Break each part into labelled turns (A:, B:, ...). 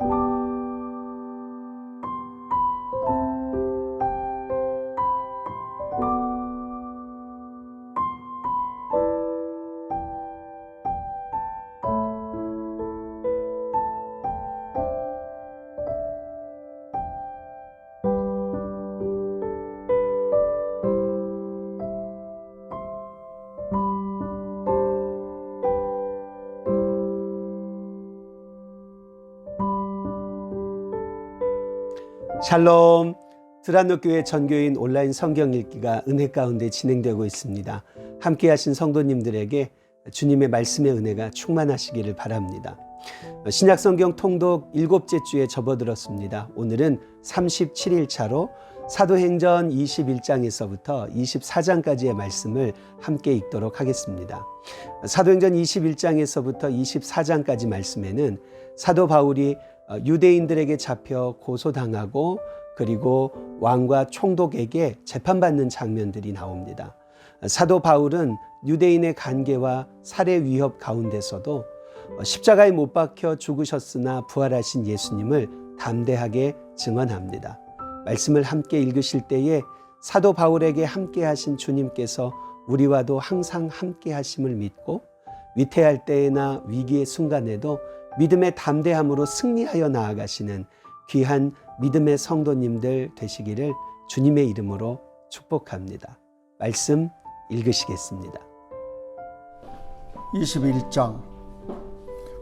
A: you 샬롬 드란노 교회 전교인 온라인 성경 읽기가 은혜 가운데 진행되고 있습니다. 함께 하신 성도님들에게 주님의 말씀의 은혜가 충만하시기를 바랍니다. 신약 성경 통독 일곱째 주에 접어들었습니다. 오늘은 37일 차로 사도행전 21장에서부터 24장까지의 말씀을 함께 읽도록 하겠습니다. 사도행전 21장에서부터 24장까지 말씀에는 사도 바울이 유대인들에게 잡혀 고소당하고 그리고 왕과 총독에게 재판받는 장면들이 나옵니다. 사도 바울은 유대인의 간계와 살해 위협 가운데서도 십자가에 못 박혀 죽으셨으나 부활하신 예수님을 담대하게 증언합니다. 말씀을 함께 읽으실 때에 사도 바울에게 함께 하신 주님께서 우리와도 항상 함께 하심을 믿고 위태할 때나 위기의 순간에도 믿음의 담대함으로 승리하여 나아가시는 귀한 믿음의 성도님들 되시기를 주님의 이름으로 축복합니다. 말씀 읽으시겠습니다.
B: 21장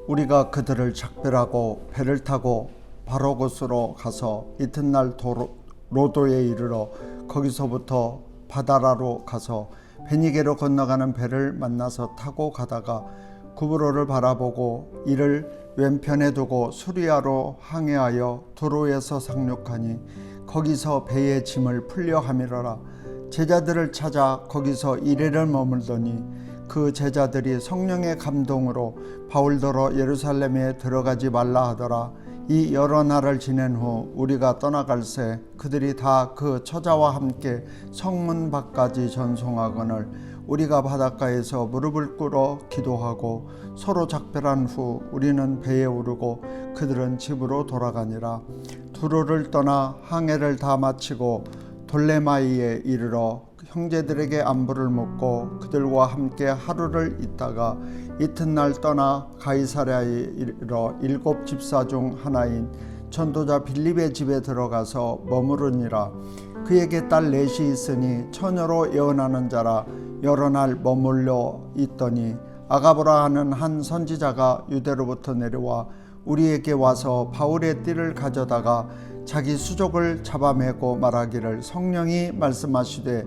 B: 우리가 그들을 작별하고 배를 타고 바로 곳으로 가서 이튿날 도로, 로도에 이르러 거기서부터 바다라로 가서 베니게로 건너가는 배를 만나서 타고 가다가 구브로를 바라보고 이를 왼편에 두고 수리아로 항해하여 두로에서 상륙하니 거기서 배의 짐을 풀려 함이러라. 제자들을 찾아 거기서 이래를 머물더니 그 제자들이 성령의 감동으로 바울더러 예루살렘에 들어가지 말라 하더라. 이 여러 날을 지낸 후 우리가 떠나갈새 그들이 다 그 처자와 함께 성문 밖까지 전송하거늘 우리가 바닷가에서 무릎을 꿇어 기도하고 서로 작별한 후 우리는 배에 오르고 그들은 집으로 돌아가니라. 두로를 떠나 항해를 다 마치고 돌레마이에 이르러 형제들에게 안부를 묻고 그들과 함께 하루를 있다가 이튿날 떠나 가이사랴에 이르러 일곱 집사 중 하나인 전도자 빌립의 집에 들어가서 머무르니라 그에게 딸 넷이 있으니 처녀로 예언하는 자라 여러 날 머물러 있더니 아가보라 하는 한 선지자가 유대로부터 내려와 우리에게 와서 바울의 띠를 가져다가 자기 수족을 잡아매고 말하기를 성령이 말씀하시되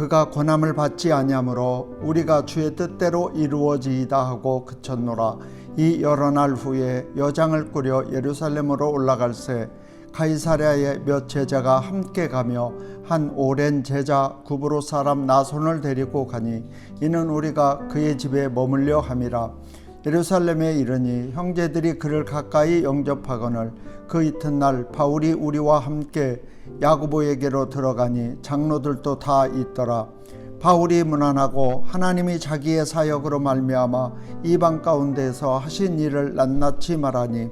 B: 그가 권함을 받지 아니하므로 우리가 주의 뜻대로 이루어지이다 하고 그쳤노라. 이 여러 날 후에 여장을 꾸려 예루살렘으로 올라갈새 가이사랴에 몇 제자가 함께 가며 한 오랜 제자 구브로 사람 나손을 데리고 가니 이는 우리가 그의 집에 머물려 함이라 예루살렘에 이르니 형제들이 그를 가까이 영접하거늘 그 이튿날 바울이 우리와 함께 야고보에게로 들어가니 장로들도 다 있더라. 바울이 무난하고 하나님이 자기의 사역으로 말미암아 이방 가운데서 하신 일을 낱낱이 말하니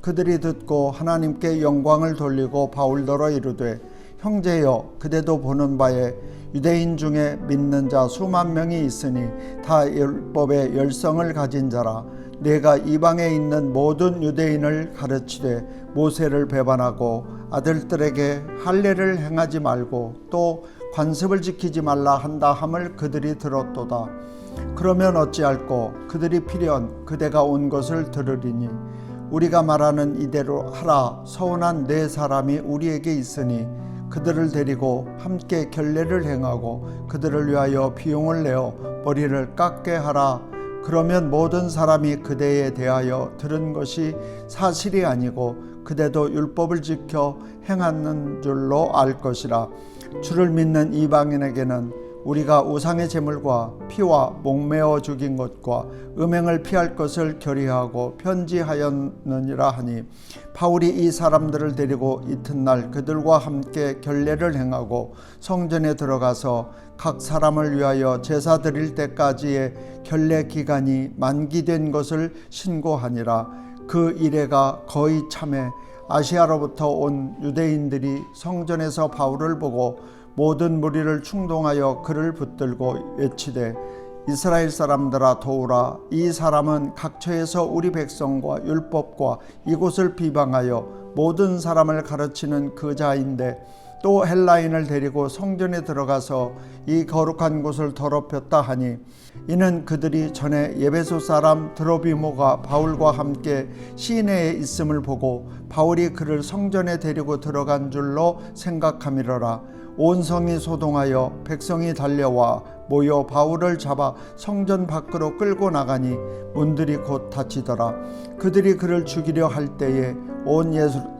B: 그들이 듣고 하나님께 영광을 돌리고 바울더러 이르되 형제여 그대도 보는 바에 유대인 중에 믿는 자 수만 명이 있으니 다 율법의 열성을 가진 자라. 내가 이방에 있는 모든 유대인을 가르치되 모세를 배반하고 아들들에게 할례를 행하지 말고 또 관습을 지키지 말라 한다 함을 그들이 들었도다. 그러면 어찌할꼬? 그들이 필연 그대가 온 것을 들으리니 우리가 말하는 이대로 하라. 서운한 네 사람이 우리에게 있으니 그들을 데리고 함께 결례를 행하고 그들을 위하여 비용을 내어 머리를 깎게 하라. 그러면 모든 사람이 그대에 대하여 들은 것이 사실이 아니고 그대도 율법을 지켜 행하는 줄로 알 것이라. 주를 믿는 이방인에게는 우리가 우상의 제물과 피와 목매어 죽인 것과 음행을 피할 것을 결의하고 편지하였느니라 하니 바울이 이 사람들을 데리고 이튿날 그들과 함께 결례를 행하고 성전에 들어가서 각 사람을 위하여 제사 드릴 때까지의 결례 기간이 만기된 것을 신고하니라. 그 이래가 거의 참에 아시아로부터 온 유대인들이 성전에서 바울을 보고 모든 무리를 충동하여 그를 붙들고 외치되 이스라엘 사람들아 도우라. 이 사람은 각처에서 우리 백성과 율법과 이곳을 비방하여 모든 사람을 가르치는 그 자인데 또 헬라인을 데리고 성전에 들어가서 이 거룩한 곳을 더럽혔다 하니 이는 그들이 전에 예배소 사람 드로비모가 바울과 함께 시내에 있음을 보고 바울이 그를 성전에 데리고 들어간 줄로 생각함이로라 온 성이 소동하여 백성이 달려와 모여 바울을 잡아 성전 밖으로 끌고 나가니 문들이 곧 닫히더라. 그들이 그를 죽이려 할 때에 온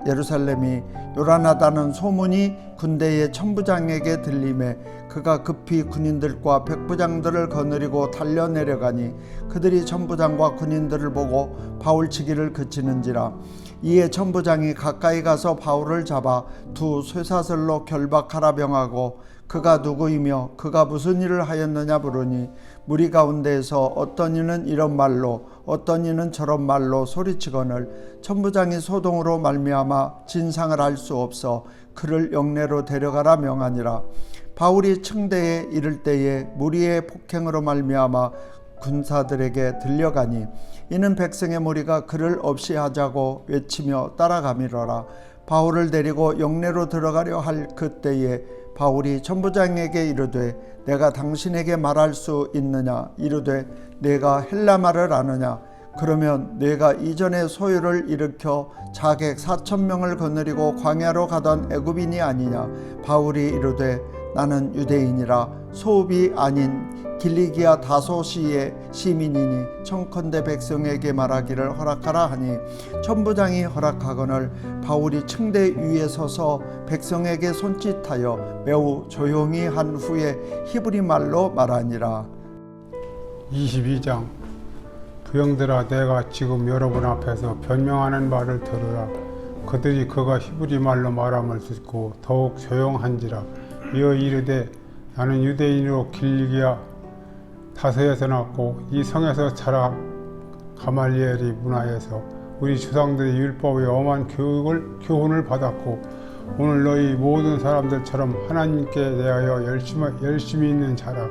B: 예루살렘이 요란하다는 소문이 군대의 천부장에게 들림에 그가 급히 군인들과 백부장들을 거느리고 달려 내려가니 그들이 천부장과 군인들을 보고 바울치기를 그치는지라 이에 천부장이 가까이 가서 바울을 잡아 두 쇠사슬로 결박하라 병하고 그가 누구이며 그가 무슨 일을 하였느냐 부르니 무리 가운데에서 어떤 이는 이런 말로 어떤 이는 저런 말로 소리치거늘 천부장이 소동으로 말미암아 진상을 알 수 없어 그를 영내로 데려가라 명하니라. 바울이 층대에 이를 때에 무리의 폭행으로 말미암아 군사들에게 들려가니 이는 백성의 무리가 그를 없이 하자고 외치며 따라가미러라. 바울을 데리고 영내로 들어가려 할 그때에 바울이 천부장에게 이르되 내가 당신에게 말할 수 있느냐? 이르되 내가 헬라 말을 아느냐? 그러면 내가 이전에 소유를 일으켜 자객 사천 명을 거느리고 광야로 가던 애굽인이 아니냐? 바울이 이르되 나는 유대인이라 소읍이 아닌 길리기아 다소시의 시민이니 청컨대 백성에게 말하기를 허락하라 하니 천부장이 허락하거늘 바울이 층대 위에 서서 백성에게 손짓하여 매우 조용히 한 후에 히브리 말로 말하니라.
C: 22장. 부형들아 내가 지금 여러분 앞에서 변명하는 말을 들으라. 그들이 그가 히브리 말로 말함을 듣고 더욱 조용한지라. 이어 이르되 나는 유대인으로 길리기아 다서에서 났고 이 성에서 자라 가말리엘이 문화에서 우리 조상들의 율법의 엄한 교육을 교훈을 받았고 오늘 너희 모든 사람들처럼 하나님께 대하여 열심히, 열심히 있는 자라.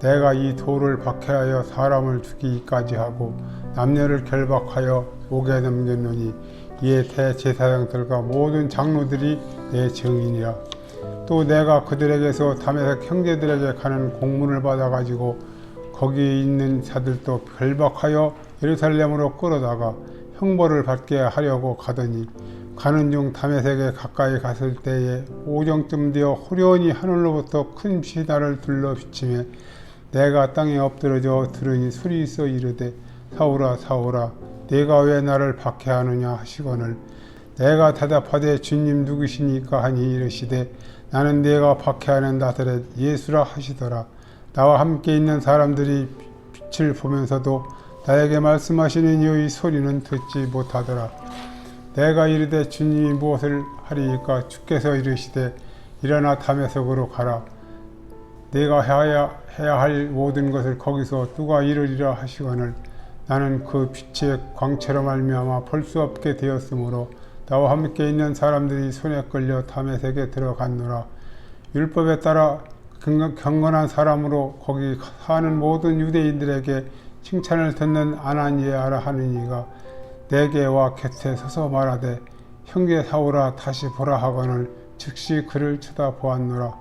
C: 내가 이 돌을 박해하여 사람을 죽이기까지 하고 남녀를 결박하여 목에 넘겼느니 이에 대제사장들과 모든 장로들이 내 증인이라 또 내가 그들에게서 담에색 형제들에게 가는 공문을 받아가지고 거기에 있는 자들도 결박하여 예루살렘으로 끌어다가 형벌을 받게 하려고 가더니 가는 중 담에색에 가까이 갔을 때에 오정쯤 되어 호련히 하늘로부터 큰 빛이 나를 둘러 비치매 내가 땅에 엎드러져 들으니 술이 있어 이르되 사오라 사오라 내가 왜 나를 박해하느냐 하시거늘 내가 대답하되 주님 누구시니까 하니 이르시되 나는 내가 박해하는 나사렛 예수라 하시더라. 나와 함께 있는 사람들이 빛을 보면서도 나에게 말씀하시는 이의 소리는 듣지 못하더라. 내가 이르되 주님이 무엇을 하리이까 주께서 이르시되 일어나 담에석으로 가라. 내가 해야, 해야 할 모든 것을 거기서 누가 이루리라 하시거늘 나는 그 빛의 광채로 말미암아 볼 수 없게 되었으므로 나와 함께 있는 사람들이 손에 끌려 담에색에 들어갔노라. 율법에 따라 경건- 경건한 사람으로 거기 사는 모든 유대인들에게 칭찬을 듣는 아나니아라 하는 이가 내게와 곁에 서서 말하되 형제 사오라 다시 보라 하거늘 즉시 그를 쳐다보았노라.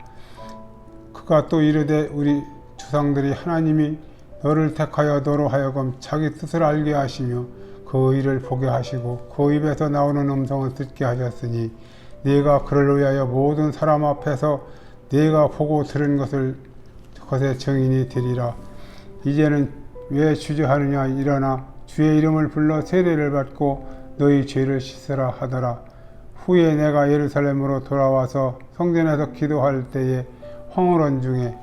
C: 그가 또 이르되 우리 조상들이 하나님이 너를 택하여 너로 하여금 자기 뜻을 알게 하시며 그 일을 보게 하시고 그 입에서 나오는 음성을 듣게 하셨으니 네가 그를 위하여 모든 사람 앞에서 네가 보고 들은 것을 것의 증인이 되리라. 이제는 왜 주저하느냐? 일어나 주의 이름을 불러 세례를 받고 너희 죄를 씻으라 하더라. 후에 내가 예루살렘으로 돌아와서 성전에서 기도할 때에 황홀원 중에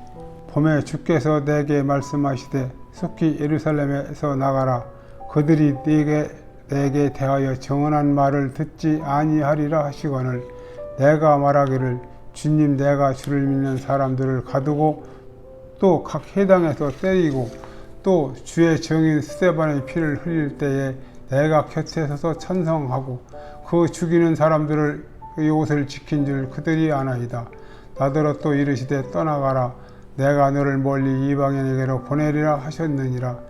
C: 봄에 주께서 내게 말씀하시되 속히 예루살렘에서 나가라 그들이 네게 내게 대하여 정언한 말을 듣지 아니하리라 하시거늘 내가 말하기를 주님 내가 주를 믿는 사람들을 가두고 또각 해당에서 때리고 또 주의 정인 스테반의 피를 흘릴 때에 내가 곁에 서서 찬성하고 그 죽이는 사람들을 의 옷을 지킨 줄 그들이 아나이다. 나더러 또 이르시되 떠나가라. 내가 너를 멀리 이방인에게로 보내리라 하셨느니라.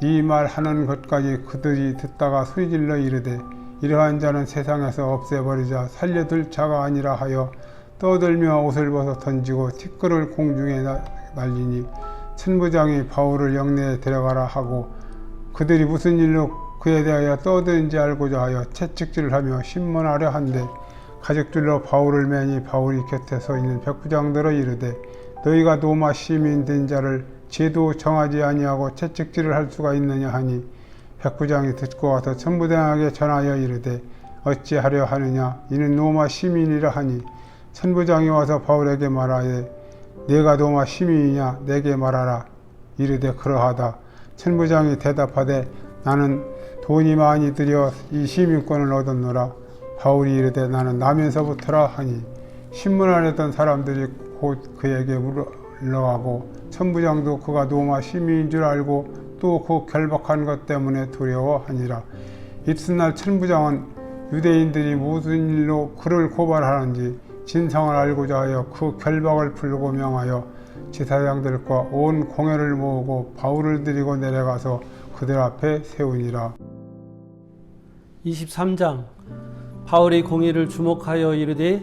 C: 이 말 하는 것까지 그들이 듣다가 소리질러 이르되 이러한 자는 세상에서 없애버리자 살려둘 자가 아니라 하여 떠들며 옷을 벗어 던지고 티끌을 공중에 나- 날리니 천부장이 바울을 영내에 데려가라 하고 그들이 무슨 일로 그에 대하여 떠드는지 알고자 하여 채찍질을 하며 신문하려 한데 가죽줄로 바울을 매니 바울이 곁에 서 있는 백부장들어 이르되 너희가 노마 시민 된 자를 제도 정하지 아니하고 채찍질을 할 수가 있느냐 하니 백부장이 듣고 와서 천부장에게 전하여 이르되 어찌하려 하느냐? 이는 노마 시민이라 하니 천부장이 와서 바울에게 말하되 내가 노마 시민이냐? 내게 말하라. 이르되 그러하다. 천부장이 대답하되 나는 돈이 많이 들여 이 시민권을 얻었노라. 바울이 이르되 나는 나면서부터라 하니 신문하려던 사람들이 곧 그에게 물 러가고 천부장도 그가 노마 시민인 줄 알고 또 그 결박한 것 때문에 두려워하니라. 이튿날 천부장은 유대인들이 무슨 일로 그를 고발하는지 진상을 알고자 하여 그 결박을 풀고 명하여 지사장들과 온 공회를 모으고 바울을 데리고 내려가서 그들 앞에 세우니라.
D: 23장 바울이 공의를 주목하여 이르되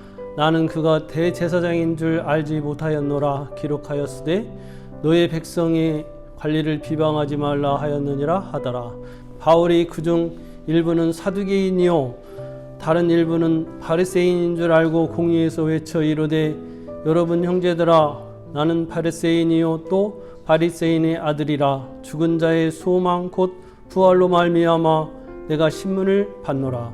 D: 나는 그가 대제사장인 줄 알지 못하였노라 기록하였으되 너의 백성의 관리를 비방하지 말라 하였느니라 하더라. 바울이 그중 일부는 사두개인이요 다른 일부는 바리새인인 줄 알고 공의에서 외쳐 이르되 여러분 형제들아 나는 바리새인이요 또 바리새인의 아들이라. 죽은 자의 소망 곧 부활로 말미암아 내가 신문을 받노라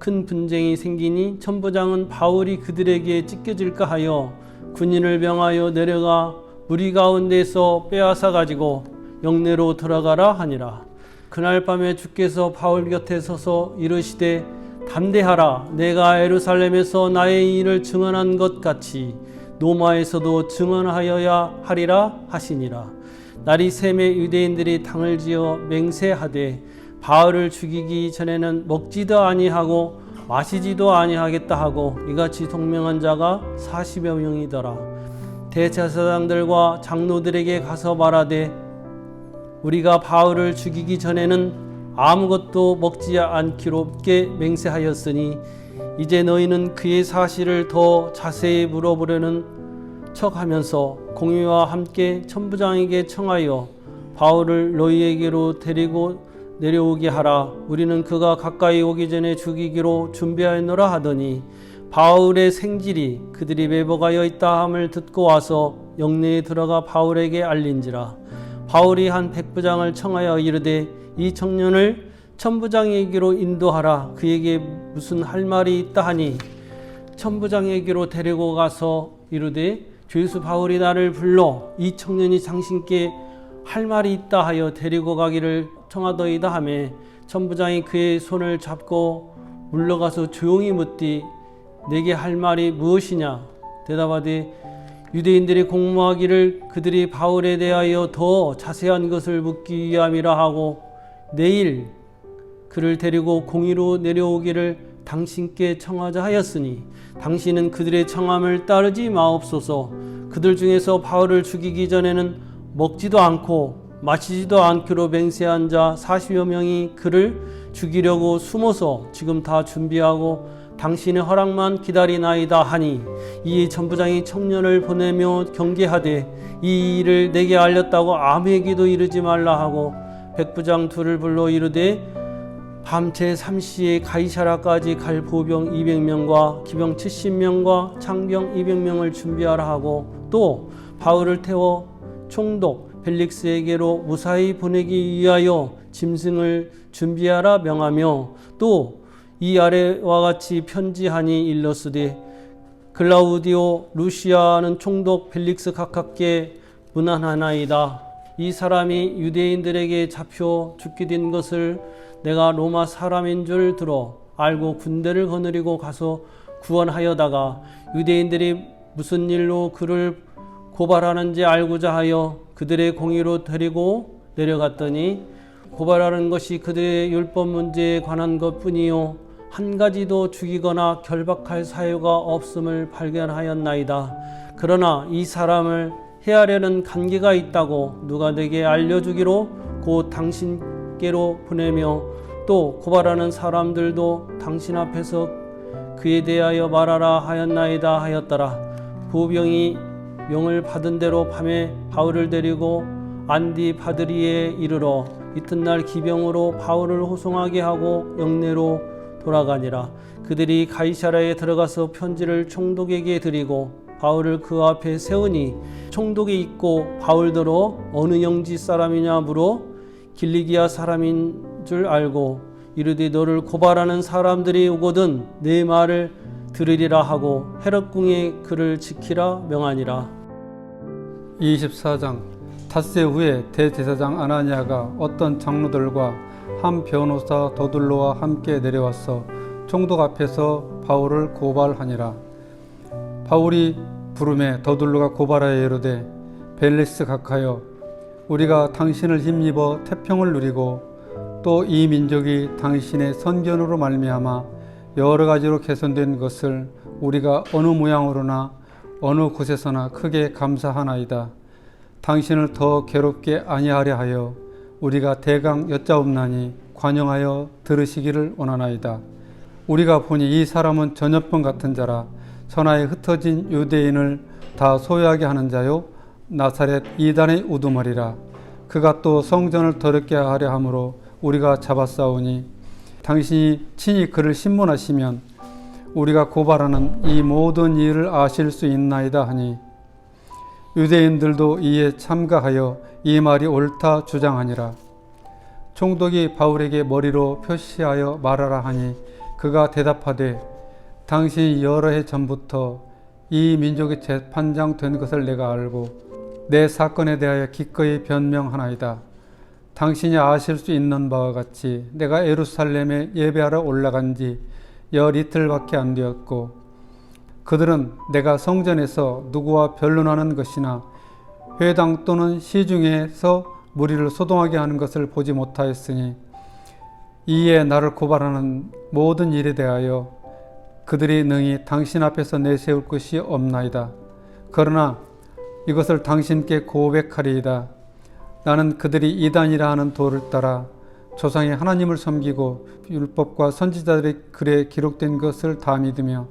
D: 큰 분쟁이 생기니 천부장은 바울이 그들에게 찢겨질까 하여 군인을 명하여 내려가 무리 가운데서 빼앗아 가지고 영내로 들어가라 하니라. 그날 밤에 주께서 바울 곁에 서서 이르시되 담대하라. 내가 예루살렘에서 나의 일을 증언한 것 같이 노마에서도 증언하여야 하리라 하시니라. 날이 샘에 유대인들이 당을 지어 맹세하되 바울을 죽이기 전에는 먹지도 아니하고 마시지도 아니하겠다 하고 이같이 동명한 자가 40여 명이더라. 대제사장들과 장로들에게 가서 말하되 우리가 바울을 죽이기 전에는 아무것도 먹지 않기롭게 맹세하였으니 이제 너희는 그의 사실을 더 자세히 물어보려는 척하면서 공의와 함께 천부장에게 청하여 바울을 너희에게로 데리고 내려오게 하라. 우리는 그가 가까이 오기 전에 죽이기로 준비하였노라 하더니 바울의 생질이 그들이 매복하여 있다 함을 듣고 와서 영내에 들어가 바울에게 알린지라. 바울이 한 백부장을 청하여 이르되 이 청년을 천부장에게로 인도하라. 그에게 무슨 할 말이 있다 하니 천부장에게로 데리고 가서 이르되 죄수 바울이 나를 불러 이 청년이 당신께 할 말이 있다 하여 데리고 가기를 청하더이다 하매 천부장이 그의 손을 잡고 물러가서 조용히 묻디 내게 할 말이 무엇이냐? 대답하되 유대인들이 공모하기를 그들이 바울에 대하여 더 자세한 것을 묻기 위함이라 하고 내일 그를 데리고 공의로 내려오기를 당신께 청하자 하였으니 당신은 그들의 청함을 따르지 마옵소서. 그들 중에서 바울을 죽이기 전에는 먹지도 않고 마시지도 않기로 맹세한 자 40여 명이 그를 죽이려고 숨어서 지금 다 준비하고 당신의 허락만 기다리나이다 하니 이 전부장이 청년을 보내며 경계하되 이 일을 내게 알렸다고 아무에게도 이르지 말라 하고 백부장 둘을 불러 이르되 밤새 3시에 가이사라까지 갈 보병 200명과 기병 70명과 창병 200명을 준비하라 하고 또 바울을 태워 총독 벨릭스에게로 무사히 보내기 위하여 짐승을 준비하라 명하며 또 이 아래와 같이 편지하니 일러스되 글라우디오 루시아는 총독 벨릭스 각각께 문안하나이다. 이 사람이 유대인들에게 잡혀 죽게 된 것을 내가 로마 사람인 줄 들어 알고 군대를 거느리고 가서 구원하여다가 유대인들이 무슨 일로 그를 고발하는지 알고자 하여 그들의 공의로 데리고 내려갔더니 고발하는 것이 그들의 율법 문제에 관한 것 뿐이요 한 가지도 죽이거나 결박할 사유가 없음을 발견하였나이다. 그러나 이 사람을 해하려는 관계가 있다고 누가 내게 알려주기로 곧 당신께로 보내며 또 고발하는 사람들도 당신 앞에서 그에 대하여 말하라 하였나이다 하였더라. 부병이 명을 받은 대로 밤에 바울을 데리고 안디 파드리에 이르러 이튿날 기병으로 바울을 호송하게 하고 영내로 돌아가니라. 그들이 가이사라에 들어가서 편지를 총독에게 드리고 바울을 그 앞에 세우니 총독이 있고 바울더러 어느 영지 사람이냐 물어 길리기아 사람인 줄 알고 이르되 너를 고발하는 사람들이 오거든 내 말을 들으리라 하고 헤롯궁에 그를 지키라 명하니라.
E: 24장 닷새 후에 대제사장 아나니아가 어떤 장로들과 한 변호사 더둘로와 함께 내려와서 총독 앞에서 바울을 고발하니라. 바울이 부름에 더둘로가 고발하여 이르되 벨리스 각하여 우리가 당신을 힘입어 태평을 누리고 또 이 민족이 당신의 선견으로 말미암아 여러 가지로 개선된 것을 우리가 어느 모양으로나 어느 곳에서나 크게 감사하나이다. 당신을 더 괴롭게 아니하려 하여 우리가 대강 여짜옵나니 관용하여 들으시기를 원하나이다. 우리가 보니 이 사람은 전염병 같은 자라 천하에 흩어진 유대인을 다 소유하게 하는 자요 나사렛 이단의 우두머리라 그가 또 성전을 더럽게 하려 함으로 우리가 잡았사오니 당신이 친히 그를 신문하시면 우리가 고발하는 이 모든 일을 아실 수 있나이다 하니 유대인들도 이에 참가하여 이 말이 옳다 주장하니라 총독이 바울에게 머리로 표시하여 말하라 하니 그가 대답하되 당신이 여러 해 전부터 이 민족의 재판장 된 것을 내가 알고 내 사건에 대하여 기꺼이 변명하나이다. 당신이 아실 수 있는 바와 같이 내가 예루살렘에 예배하러 올라간 지 열 이틀밖에 안 되었고 그들은 내가 성전에서 누구와 변론하는 것이나 회당 또는 시중에서 무리를 소동하게 하는 것을 보지 못하였으니 이에 나를 고발하는 모든 일에 대하여 그들이 능히 당신 앞에서 내세울 것이 없나이다. 그러나 이것을 당신께 고백하리이다. 나는 그들이 이단이라 하는 도를 따라 조상이 하나님을 섬기고 율법과 선지자들의 글에 기록된 것을 다 믿으며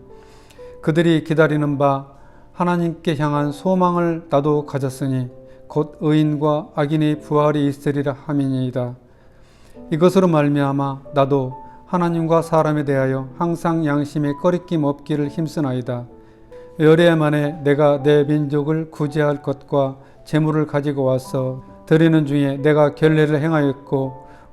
E: 그들이 기다리는 바 하나님께 향한 소망을 나도 가졌으니 곧 의인과 악인의 부활이 있으리라 함이니이다. 이것으로 말미암아 나도 하나님과 사람에 대하여 항상 양심에 꺼리낌 없기를 힘쓰나이다. 열애 만에 내가 내 민족을 구제할 것과 재물을 가지고 와서 드리는 중에 내가 결례를 행하였고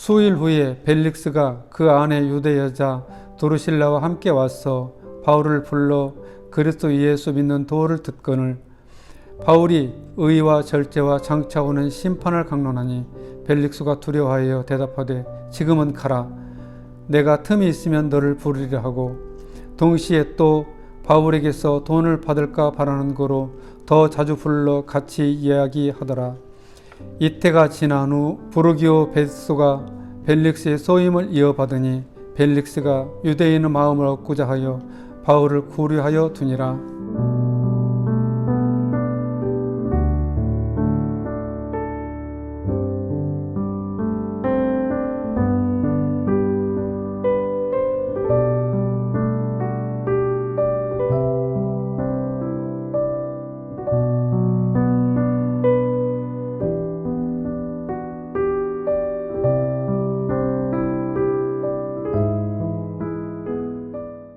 E: 수일 후에 벨릭스가 그 아내 유대 여자 도르실라와 함께 와서 바울을 불러 그리스도 예수 믿는 도를 듣거늘 바울이 의와 절제와 장차 오는 심판을 강론하니 벨릭스가 두려워하여 대답하되 지금은 가라. 내가 틈이 있으면 너를 부르리라 하고 동시에 또 바울에게서 돈을 받을까 바라는 거로 더 자주 불러 같이 이야기하더라 이때가 지난 후 부르기오 베소가 벨릭스의 소임을 이어받으니 벨릭스가 유대인의 마음을 얻고자 하여 바울을 구류하여 두니라